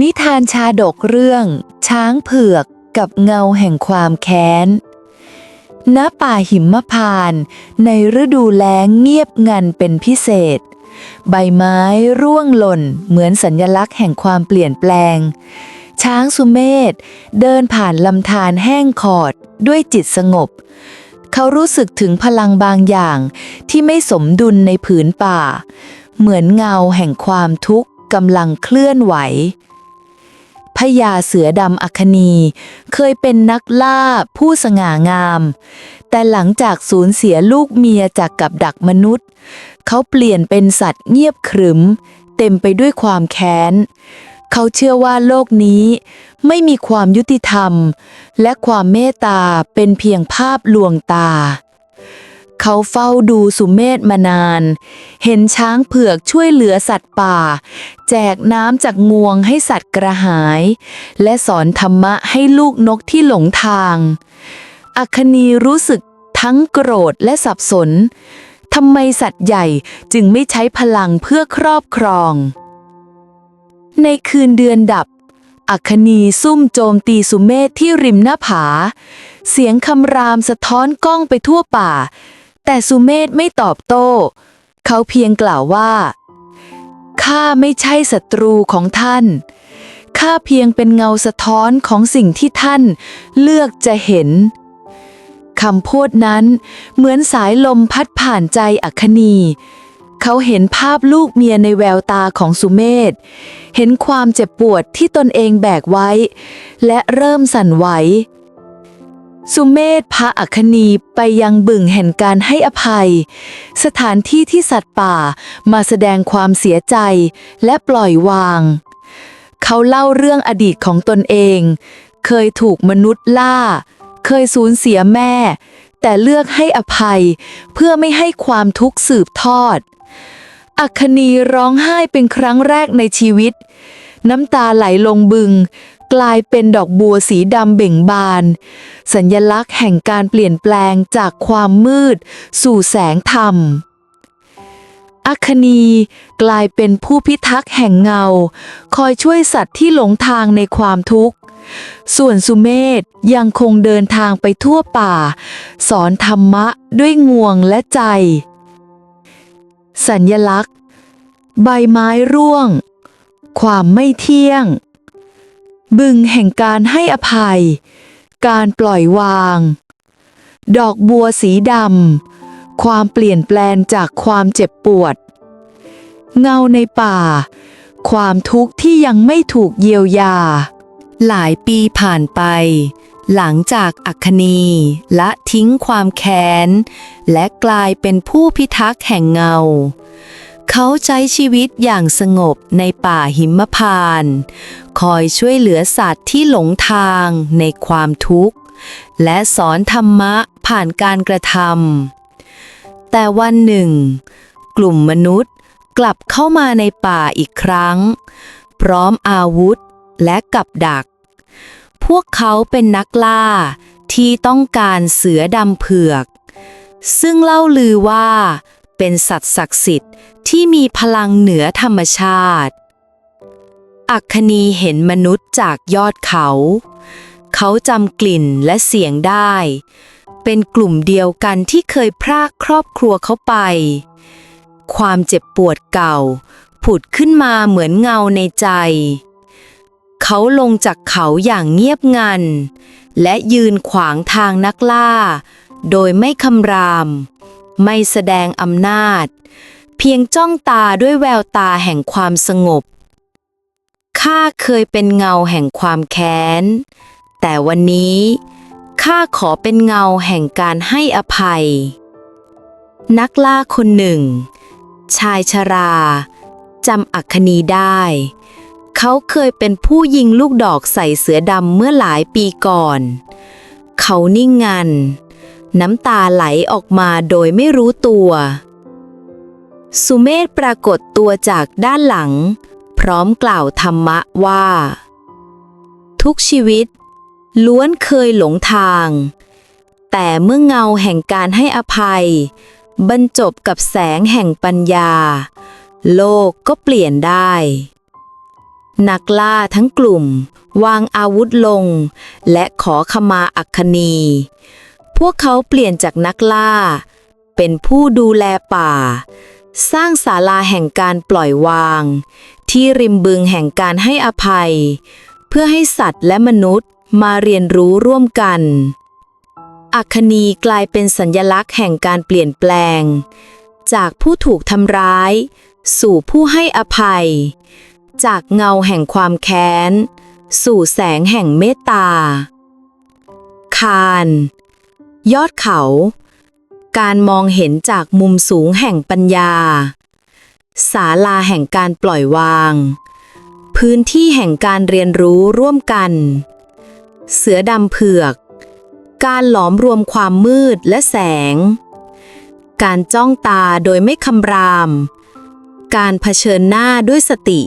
นิทานชาดกเรื่อง ช้างเผือกกับเงาแห่งความแค้น ณ ป่าหิมพานต์ในฤดูแล้งเงียบงันเป็นพิเศษ ใบไม้ร่วงหล่นเหมือนสัญลักษณ์แห่งความเปลี่ยนแปลง ช้างสุเมธเดินผ่านลำธารแห้งขอดด้วยจิตสงบ เขารู้สึกถึงพลังบางอย่างที่ไม่สมดุลในผืนป่า เหมือนเงาแห่งความทุกข์กำลังเคลื่อนไหว พญาเสือดำอัคนี เคยเป็นนักล่าผู้สง่างาม แต่หลังจากสูญเสียลูกเมียจากกับดักมนุษย์ เขาเปลี่ยนเป็นสัตว์เงียบขรึม เต็มไปด้วยความแค้น เขาเชื่อว่าโลกนี้ไม่มีความยุติธรรม และความเมตตาเป็นเพียงภาพลวงตา เขาเฝ้าดูสุเมธมานาน เห็นช้างเผือกช่วยเหลือสัตว์ป่า แจกน้ำจากงวงให้สัตว์กระหาย และสอนธรรมะให้ลูกนกที่หลงทาง อัคนีรู้สึกทั้งโกรธและสับสนทำไมสัตว์ใหญ่จึงไม่ใช้พลังเพื่อครอบครอง ในคืนเดือนดับ อัคนีซุ่มโจมตีสุเมธที่ริมหน้าผา เสียงคำรามสะท้อนก้องไปทั่วป่า แต่สุเมธไม่ตอบโต้ เขาเพียงกล่าวว่าข้าไม่ใช่ศัตรูของท่านข้าเพียงเป็นเงาสะท้อนของสิ่งที่ท่านเลือกจะเห็นคำพูดนั้นเหมือนสายลมพัดผ่านใจอัคนี เขาเห็นภาพลูกเมียในแววตาของสุเมธ เห็นความเจ็บปวดที่ตนเองแบกไว้ และเริ่มสั่นไหว สุเมธพาอัคนีไปยังบึงแห่งการให้อภัย สถานที่ที่สัตว์ป่ามาแสดงความเสียใจและปล่อยวาง เขาเล่าเรื่องอดีตของตนเอง เคยถูกมนุษย์ล่า เคยสูญเสียแม่ แต่เลือกให้อภัยเพื่อไม่ให้ความทุกข์สืบทอด อัคนีร้องไห้เป็นครั้งแรกในชีวิต น้ำตาไหลลงบึง กลายเป็นดอกบัวสีดำเบ่งบาน สัญลักษณ์แห่งการเปลี่ยนแปลงจากความมืด สู่แสงธรรมอัคนีกลายเป็นผู้พิทักษ์แห่งเงา คอยช่วยสัตว์ที่หลงทางในความทุกข์ ส่วนสุเมธยังคงเดินทางไปทั่วป่า สอนธรรมะด้วยงวงและใจ สัญญลักษณ์ ใบไม้ร่วง ความไม่เที่ยง บึงแห่งการให้อภัย การปล่อยวาง ดอกบัวสีดำ ความเปลี่ยนแปลงจากความเจ็บปวด เงาในป่า ความทุกข์ที่ยังไม่ถูกเยียวยา หลายปีผ่านไป หลังจากอัคนีละทิ้งความแค้น และกลายเป็นผู้พิทักษ์แห่งเงา เขาใช้ชีวิตอย่างสงบในป่าหิมพาน คอยช่วยเหลือสัตว์ที่หลงทางในความทุกข์ และสอนธรรมะผ่านการกระทำแต่วันหนึ่ง กลุ่มมนุษย์กลับเข้ามาในป่าอีกครั้ง พร้อมอาวุธและกับดัก พวกเขาเป็นนักล่าที่ต้องการเสือดำเผือก ซึ่งเล่าลือว่าเป็นสัตว์ศักดิ์สิทธิ์ ที่มีพลังเหนือธรรมชาติ อัคคณีเห็นมนุษย์จากยอดเขา เขาจำกลิ่นและเสียงได้ เป็นกลุ่มเดียวกันที่เคยพรากครอบครัวเขาไป ความเจ็บปวดเก่า ผุดขึ้นมาเหมือนเงาในใจ เขาลงจากเขาอย่างเงียบงัน และยืนขวางทางนักล่า โดยไม่คำราม ไม่แสดงอำนาจ เพียงจ้องตาด้วยแววตาแห่งความสงบ ข้าเคยเป็นเงาแห่งความแค้น แต่วันนี้ข้าขอเป็นเงาแห่งการให้อภัย นักล่าคนหนึ่ง ชายชราจำอัคคณีได้ เขาเคยเป็นผู้ยิงลูกดอกใส่เสือดำเมื่อหลายปีก่อน เขานิ่งงัน น้ำตาไหลออกมาโดยไม่รู้ตัว สุเมธปรากฏตัวจากด้านหลัง พร้อมกล่าวธรรมะว่า ทุกชีวิต ล้วนเคยหลงทาง แต่เมื่อเงาแห่งการให้อภัย บรรจบกับแสงแห่งปัญญา โลกก็เปลี่ยนได้ นักล่าทั้งกลุ่ม วางอาวุธลง และขอขมาอัคคีพวกเขาเปลี่ยนจากนักล่า เป็นผู้ดูแลป่า สร้างศาลาแห่งการปล่อยวาง ที่ริมบึงแห่งการให้อภัย เพื่อให้สัตว์และมนุษย์มาเรียนรู้ร่วมกัน อัคคณีกลายเป็นสัญลักษณ์แห่งการเปลี่ยนแปลง จากผู้ถูกทำร้าย สู่ผู้ให้อภัย จากเงาแห่งความแค้น สู่แสงแห่งเมตตา คาน ยอดเขา การมองเห็นจากมุมสูงแห่งปัญญา ศาลาแห่งการปล่อยวาง พื้นที่แห่งการเรียนรู้ร่วมกัน เสือดำเผือก การหลอมรวมความมืดและแสง การจ้องตาโดยไม่คำราม การเผชิญหน้าด้วยสติ